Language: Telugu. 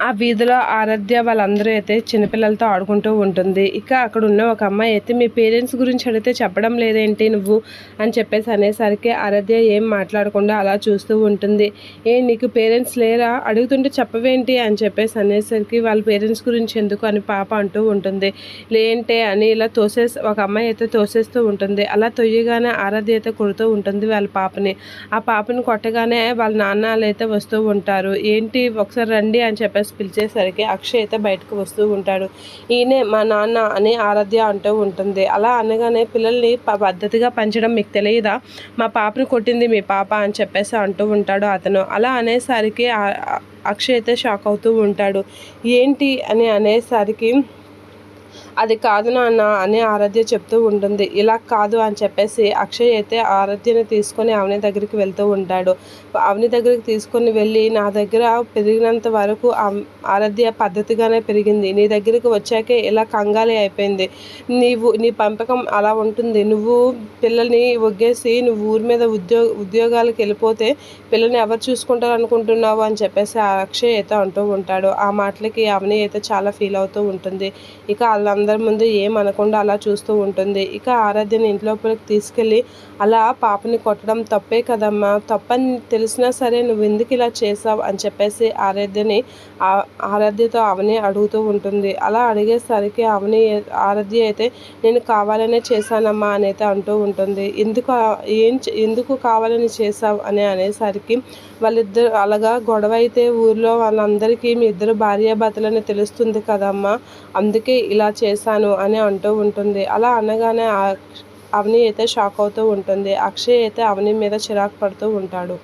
ఆ వీధిలో ఆరాధ్య వాళ్ళందరూ అయితే చిన్నపిల్లలతో ఆడుకుంటూ ఉంటుంది. ఇక అక్కడ ఉన్న ఒక అమ్మాయి అయితే మీ పేరెంట్స్ గురించి అడిగితే చెప్పడం లేదేంటి నువ్వు? అని చెప్పేసి అనేసరికి ఆరాధ్య ఏం మాట్లాడకుండా అలా చూస్తూ ఉంటుంది. ఏ నీకు పేరెంట్స్ లేరా? అడుగుతుంటే చెప్పవేంటి? అని చెప్పేసి అనేసరికి వాళ్ళ పేరెంట్స్ గురించి ఎందుకు? అని పాప అంటూ ఉంటుంది. లేంటే అని ఇలా తోసే ఒక అమ్మాయి అయితే తోసేస్తూ ఉంటుంది. అలా తొయ్యగానే ఆరాధ్య అయితే కొడుతూ ఉంటుంది వాళ్ళ పాపని. ఆ పాపని కొట్టగానే వాళ్ళ నాన్నలు అయితే వస్తూ ఉంటారు. ఏంటి? ఒకసారి రండి అని చెప్పేసి చెప్పేసి పిలిచేసరికి అక్షయ్ అయితే బయటకు వస్తూ ఉంటాడు. ఈయనే మా నాన్న అని ఆరాధ్య అంటూ ఉంటుంది. అలా అనగానే పిల్లల్ని పద్ధతిగా పెంచడం మీకు తెలియదా మా పాపను కొట్టింది మీ పాప అని చెప్పేసి అంటూ ఉంటాడు అతను. అలా అనేసరికి అక్షయ్ అయితే షాక్ అవుతూ ఉంటాడు. ఏంటి అని అనేసరికి అది కాదు నాన్న అని ఆరాధ్య చెప్తూ ఉంటుంది. ఇలా కాదు అని చెప్పేసి అక్షయ్ అయితే ఆరాధ్యని తీసుకొని అవని దగ్గరికి వెళ్తూ ఉంటాడు. అవని దగ్గరికి తీసుకొని వెళ్ళి నా దగ్గర పెరిగినంత వరకు ఆరాధ్య పద్ధతిగానే పెరిగింది. నీ దగ్గరికి వచ్చాకే ఇలా కంగాలి అయిపోయింది. నీవు నీ పంపకం అలా ఉంటుంది. నువ్వు పిల్లల్ని ఒగ్గేసి నువ్వు ఊరి మీద ఉద్యోగ ఉద్యోగాలకు వెళ్ళిపోతే పిల్లల్ని ఎవరు చూసుకుంటారు అనుకుంటున్నావు అని చెప్పేసి అక్షయ్ అయితే అంటూ ఉంటాడు. ఆ మాటలకి అవని అయితే చాలా ఫీల్ అవుతూ ఉంటుంది. ఇక వాళ్ళందరి ముందు ఏమనకుండా అలా చూస్తూ ఉంటుంది. ఇక ఆరాధ్యని ఇంట్లోపలికి తీసుకెళ్ళి అలా పాపని కొట్టడం తప్పే కదమ్మా. తప్పని తెలిసినా సరే నువ్వు ఎందుకు ఇలా చేసావు అని చెప్పేసి ఆరాధ్యని ఆరాధ్యతో అవని అడుగుతూ ఉంటుంది. అలా అడిగేసరికి అవని ఆరాధ్య అయితే నేను కావాలనే చేశానమ్మా అని అయితే అంటూ ఉంటుంది. ఎందుకు ఏం ఎందుకు కావాలని చేసావు అని అనేసరికి వాళ్ళిద్దరు అలాగా గొడవ అయితే ఊర్లో వాళ్ళందరికీ మీ ఇద్దరు భార్యాభర్తలని తెలుస్తుంది కదమ్మా. అందుకే ఇలా ఇలా చేశాను అని అంటూ ఉంటుంది. అలా అనగానే అవని అయితే షాక్ అవుతూ ఉంటుంది. అక్షయ్ అయితే అవని మీద చిరాకు పడుతూ ఉంటాడు.